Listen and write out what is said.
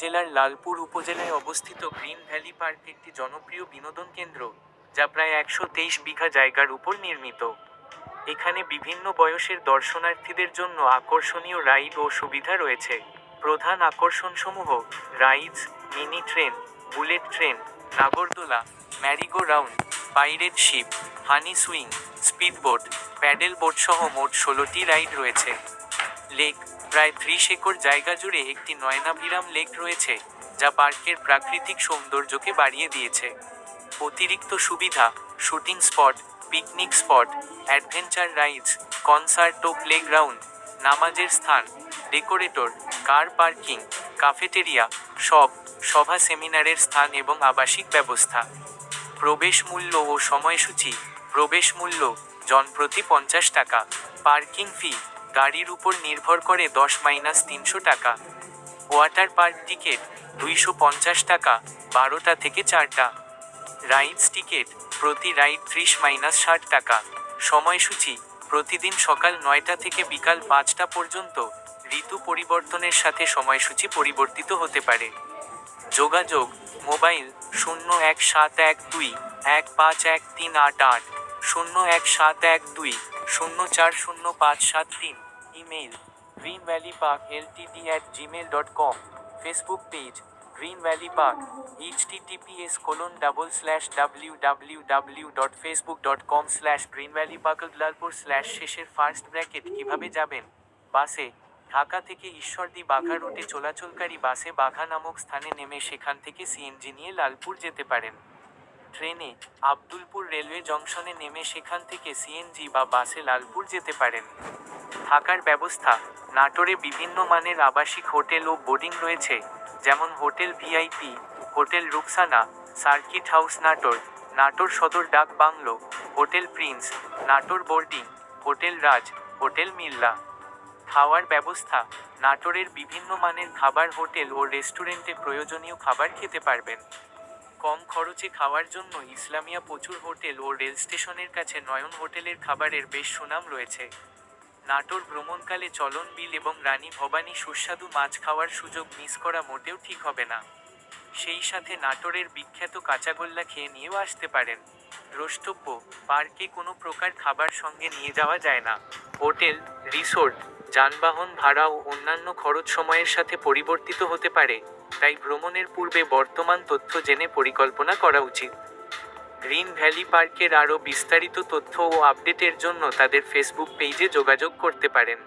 জেলার লালপুর উপজেলায় অবস্থিত গ্রিন ভ্যালি পার্ক একটি জনপ্রিয় বিনোদন কেন্দ্র, যা প্রায় একশো তেইশ বিঘা জায়গার উপর নির্মিত। এখানে বিভিন্ন বয়সের দর্শনার্থীদের জন্য আকর্ষণীয় রাইড ও সুবিধা রয়েছে। প্রধান আকর্ষণসমূহ rides, mini train, bullet train, নাগরদোলা, merry go round, pirate ship, honey swing, speedboat, paddle boat সহ মোট ষোলোটি রাইড রয়েছে। লেক প্রায় ত্রিশ একর জায়গা জুড়ে একটি নয়নাভিরাম লেক রয়েছে, যা পার্কের প্রাকৃতিক সৌন্দর্যকে বাড়িয়ে দিয়েছে। অতিরিক্ত সুবিধা, shooting spot, picnic spot, adventure rides, concert ও প্লেগ্রাউন্ড, নামাজের স্থান, decorator, car parking, cafeteria, shop, সভা সেমিনারের স্থান এবং আবাসিক ব্যবস্থা। প্রবেশ মূল্য ও সময়সূচি, প্রবেশ মূল্য, জনপ্রতি পঞ্চাশ টাকা। পার্কিং ফি গাড়ির উপর নির্ভর করে দশ মাইনাস তিনশো টাকা। ওয়াটার পার্ক টিকিট দুইশো পঞ্চাশ টাকা, বারোটা থেকে চারটা। রাইডস টিকিট প্রতি রাইড ত্রিশ মাইনাস ষাট টাকা। সময়সূচি প্রতিদিন সকাল নয়টা থেকে বিকাল পাঁচটা পর্যন্ত ঋতু পরিবর্তনের সাথে সময়সূচি পরিবর্তিত হতে পারে। যোগাযোগ মোবাইল শূন্য এক সাত এক দুই এক পাঁচ এক তিন আট আট, শূন্য এক সাত এক দুই, শূন্য চার শূন্য পাঁচ সাত তিন। Email green valley park LTD at Gmail dot com Facebook page green valley park H TTPS colon double slash W W W dot Facebook dot com slash green valley park Lalpur slash শেষের first bracket কীভাবে যাবেন? বাসে, ঢাকা থেকে ঈশ্বরদী বাঘা রুটে চলাচলকারী বাসে বাঘা নামক স্থানে নেমে সেখান থেকে সিএনজি নিয়ে লালপুর যেতে পারেন। ট্রেনে আব্দুলপুর রেলওয়ে জংশনে নেমে সেখান থেকে সিএনজি বা বাসে লালপুর যেতে পারেন। থাকার ব্যবস্থা। নাটোরে বিভিন্ন মানের আবাসিক হোটেল ও বোর্ডিং রয়েছে, যেমন hotel VIP, hotel Ruksana, circuit house Natore Natore Sadar Dak bungalow, hotel prince, Natore boarding, hotel Raj, hotel Milla. খাওয়ার ব্যবস্থা, নাটোরের বিভিন্ন মানের খাবার হোটেল ও রেস্টুরেন্টে প্রয়োজনীয় খাবার খেতে পারবেন। কম খরচে খাওয়ার জন্য ইসলামিয়া প্রচুর হোটেল ও রেল স্টেশনের কাছে নয়ন হোটেলের খাবারের বেশ সুনাম রয়েছে। নাটোর ভ্রমণকালে চলন বিল এবং রানী ভবানী সুস্বাদু মাছ খাওয়ার সুযোগ মিস করা মোটেও ঠিক হবে না। সেই সাথে নাটোরের বিখ্যাত কাঁচাগোল্লা খেয়ে নিয়েও আসতে পারেন। দ্রষ্টব্য, পার্কে কোনো প্রকার খাবার সঙ্গে নিয়ে যাওয়া যায় না। হোটেল, রিসোর্ট, যানবাহন ভাড়া ও অন্যান্য খরচ সময়ের সাথে পরিবর্তিত হতে পারে। তাই ভ্রমণের পূর্বে বর্তমান তথ্য জেনে পরিকল্পনা করা উচিত। গ্রিন ভ্যালি পার্কের আরও বিস্তারিত তথ্য ও আপডেটের জন্য তাদের ফেসবুক পেজে যোগাযোগ করতে পারেন।